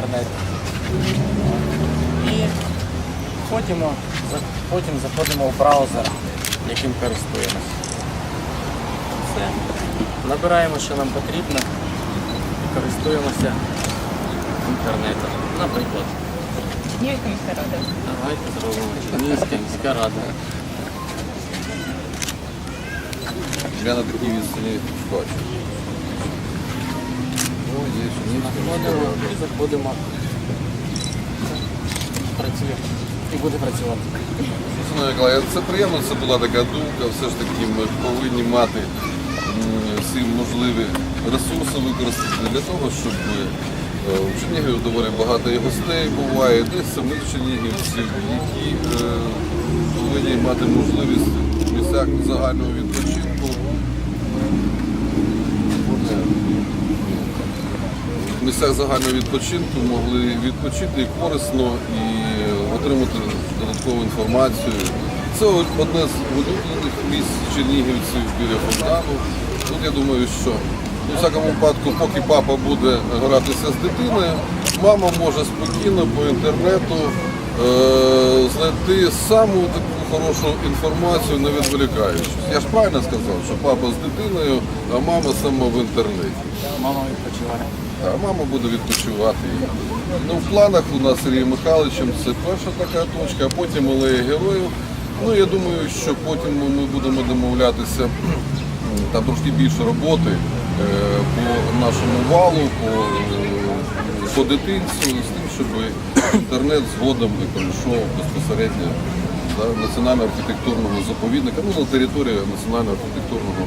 інтернет. І потім, потім заходимо в браузер, яким користуємося. Все. Набираємо, що нам потрібно, і користуємося інтернетом. Наприклад, Чернігівська міська рада. давайте зробимо Чернігівська міська рада. Я на такій відстані бачу. О, є Чернігівська міська Заходимо рада. і заходимо. Працює. І буде працювати. Колеги, це приємно, це була така думка. Все ж таки ми повинні мати всі можливі ресурси використати для того, щоб е, в Чернігові доволі багато і гостей буває, десь самих чернігівців, які е, повинні мати можливість в місцях загального відпочинку. В місцях загального відпочинку могли відпочити і корисно і отримати додаткову інформацію. Це одне з улюблених місць чернігівців біля фонтану. Тут я думаю, що у всякому випадку, поки папа буде гратися з дитиною, мама може спокійно по інтернету е, знайти саму таку хорошу інформацію, не відволікаючись. Я ж правильно сказав, що папа з дитиною, а мама саме в інтернеті. Мама відпочиває. А мама буде відпочивати. Ну, в планах у нас з Сергієм Михайловичем це перша така точка, а потім алея героїв. Ну, я думаю, що потім ми будемо домовлятися там трошки більше роботи е, по нашому валу, по, е, по дитинцю, з тим, щоб інтернет згодом і прийшов безпосередньо до національного архітектурного заповідника, ну на території національного архітектурного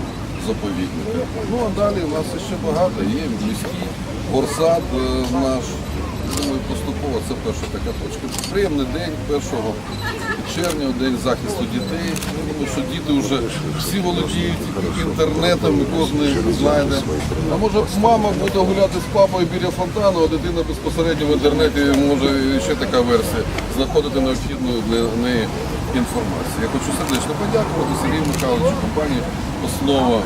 заповідника. Ну а далі у нас ще багато є міський горсад е, наш. І поступово це перша така точка. Приємний день 1 червня, день захисту дітей. Тому що діти вже всі володіють інтернетом, і кожен знайде. А може мама буде гуляти з папою біля фонтану, а дитина безпосередньо в інтернеті може ще така версія знаходити необхідну для неї інформацію. Я хочу сердечно подякувати Сергію Михайловичу, компанії Основа.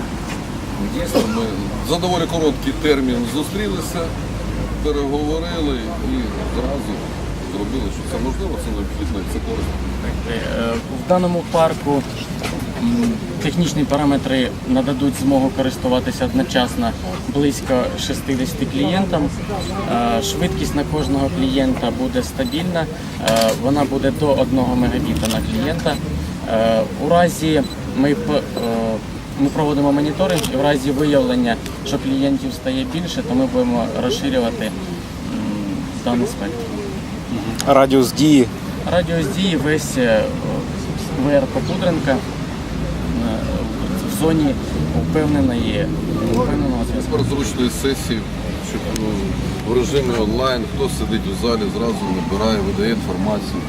Дійсно, ми за доволі короткий термін зустрілися, переговорили і зразу зробили, що це можливо, це необхідно і це корисно. Е, В даному парку технічні параметри нададуть змогу користуватися одночасно близько 60 клієнтам. Е, Швидкість на кожного клієнта буде стабільна, е, вона буде до 1 мегабіта на клієнта. Е, У разі ми ми проводимо моніторинг і в разі виявлення, що клієнтів стає більше, то ми будемо розширювати даний спектр. Радіус дії Радіус дії весь сквер Попудренка зоні впевненої, впевненого зв'язку. Тепер зручної сесії, щоб ну, в режимі онлайн, хто сидить у залі, зразу набирає, видає інформацію.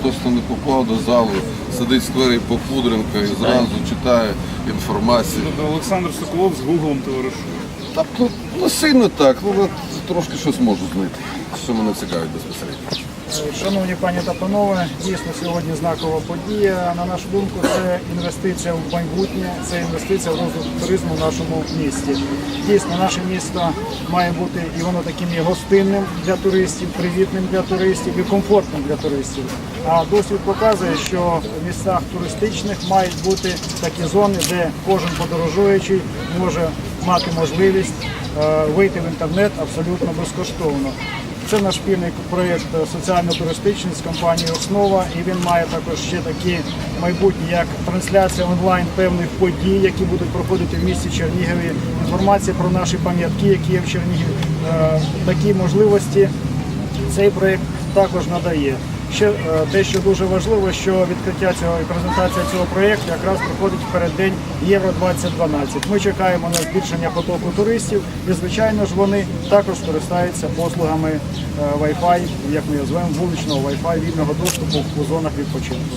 Хтось, хто не попав до залу, сидить в сквері Попудренка і зразу читає інформацію. Олександр Соколов з Гуглом товаришує. Та ну, ну сильно так, ну от трошки щось можу знайти, що мене цікавить безпосередньо. Шановні пані та панове, дійсно сьогодні знакова подія. На нашу думку, це інвестиція в майбутнє, це інвестиція в розвиток туризму в нашому місті. Дійсно, наше місто має бути і воно таким є гостинним для туристів, привітним для туристів і комфортним для туристів. А досвід показує, що в містах туристичних мають бути такі зони, де кожен подорожуючий може мати можливість е, вийти в інтернет абсолютно безкоштовно. Це наш спільний проєкт соціально-туристичний з компанією Основа, і він має також ще такі майбутні, як трансляція онлайн певних подій, які будуть проходити в місті Чернігові, інформація про наші пам'ятки, які є в Чернігові. Е, Такі можливості цей проєкт також надає. Ще е, те, що дуже важливо, що відкриття цього і презентація цього проєкту якраз проходить в переддень Євро 2012. Ми чекаємо на збільшення потоку туристів, і звичайно ж вони також скористаються послугами е, Wi-Fi, як ми його звемо, вуличного Wi-Fi, вільного доступу у зонах відпочинку.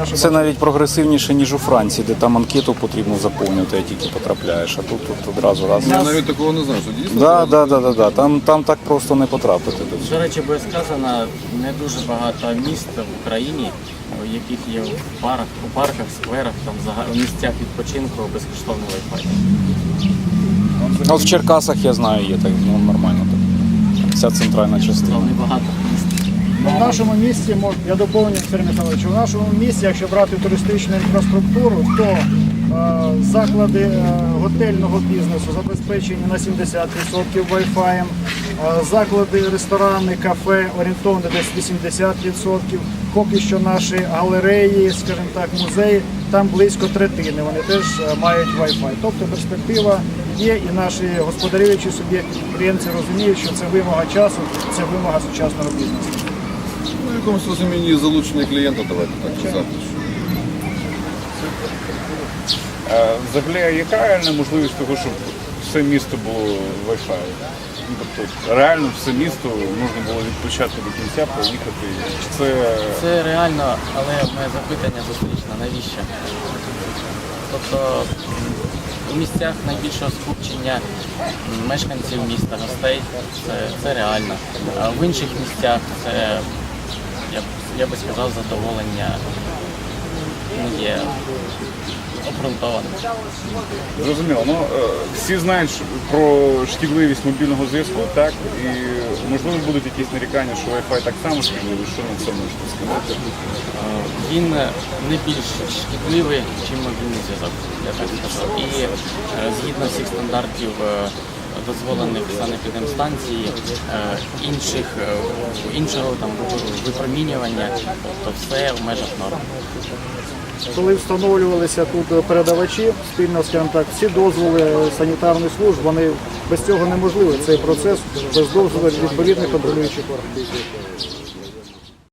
Наше це навіть прогресивніше, ніж у Франції, де там анкету потрібно заповнювати, а тільки потрапляєш. А тут, тут одразу раз. Я навіть такого не знаю, що дійсно. Да, да, да, да, да. Там, там так просто не потрапити до цього. До речі, буде сказано, не дуже багато міст в Україні, в яких є в парах, у парках, скверах, там зага- в місцях відпочинку безкоштовний Wi-Fi. От в Черкасах я знаю, є так ну, нормально. Так. вся центральна частина. Багато міст. В нашому місті, я доповню Сергій Михайлович, у нашому місті, якщо брати туристичну інфраструктуру, то е, заклади е, готельного бізнесу забезпечені на 70% Wi-Fi, е, заклади, ресторани, кафе орієнтовно десь 80%. Поки що наші галереї, скажімо так, музеї, там близько третини. Вони теж мають Wi-Fi. Тобто перспектива є, і наші господарюючі суб'єкти підприємці розуміють, що це вимога часу, це вимога сучасного бізнесу. Ну, в якомусь розумінні залучення клієнта, давайте так казати. Е, Взагалі, а яка реальна можливість того, щоб все місто було Wi-Fi? Ну, тобто реально все місто можна було від початку до кінця проїхати. Чи Це Це реально, але моє запитання зустрічне, навіщо? Тобто у місцях найбільшого скупчення мешканців міста, гостей, це, це реально. А в інших місцях це, я б, я би сказав, задоволення не є обґрунтованим. зрозуміло. Ну е, всі знають про шкідливість мобільного зв'язку, так і можливо будуть якісь нарікання, що Wi-Fi так само шкідливий. Що на це можете сказати? Е, Він не більш шкідливий, ніж мобільний зв'язок, я так скажу. І е, згідно всіх стандартів е, дозволених санепідемстанцій, е, інших, е, іншого там випромінювання, тобто все в межах норм. Коли встановлювалися тут передавачі, спільно скажімо так, всі дозволи санітарних служб, вони без цього неможливо. цей процес без дозволу відповідних контролюючих органів.